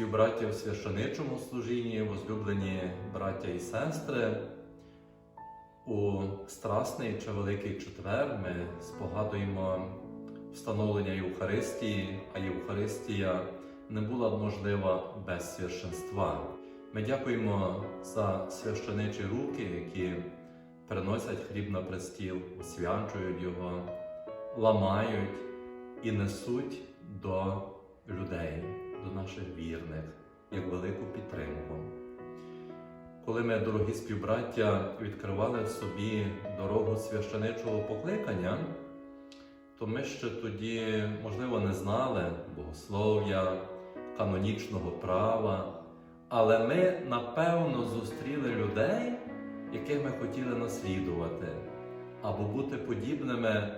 співбраття в священичому служінні, возлюблені браття і сестри. У Страсний чи Великий Четвер ми спогадуємо встановлення Євхаристії, а Євхаристія не була б можлива без священства. Ми дякуємо за священичі руки, які приносять хліб на престіл, освячують його, ламають і несуть до людей, до наших вірних, як велику підтримку. Коли ми, дорогі співбраття, відкривали в собі дорогу священичого покликання, то ми ще тоді, можливо, не знали богослов'я, канонічного права, але ми напевно зустріли людей, яких ми хотіли наслідувати, або бути подібними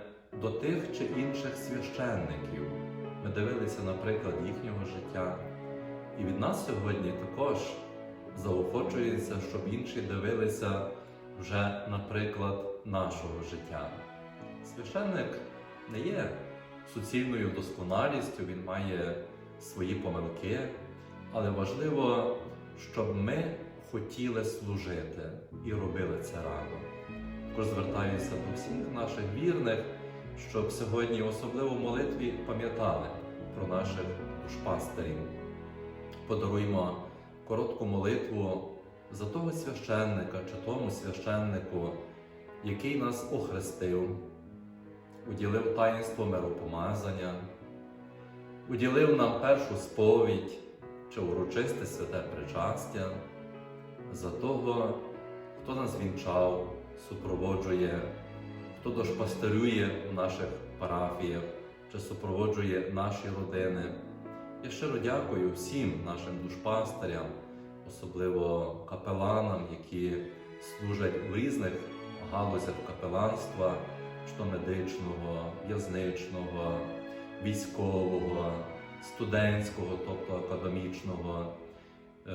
до тих чи інших священників. Ми дивилися, наприклад, їхнього життя. І від нас сьогодні також заохочується, щоб інші дивилися вже, наприклад, нашого життя. Священник не є суцільною досконалістю, він має свої помилки, але важливо, щоб ми хотіли служити і робили це рано. Також звертаюся до всіх наших вірних, щоб сьогодні, особливо в молитві, пам'ятали про наших душпастерів. Подаруймо коротку молитву за того священника чи тому священнику, який нас охрестив, уділив таїнство миропомазання, уділив нам першу сповідь чи урочисте святе причастя, за того, хто нас вінчав, супроводжує, хто дошпастерює в наших парафіях чи супроводжує наші родини. Я щиро дякую всім нашим душпастерям, особливо капеланам, які служать в різних галузях капеланства, то медичного, в'язничного, військового, студентського, тобто академічного, е,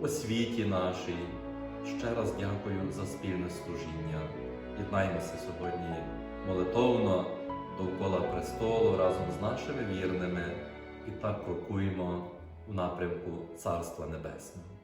в освіті нашій. Ще раз дякую за служіння. Єднаймося сьогодні молитовно довкола престолу разом з нашими вірними і так крокуємо у напрямку Царства Небесного.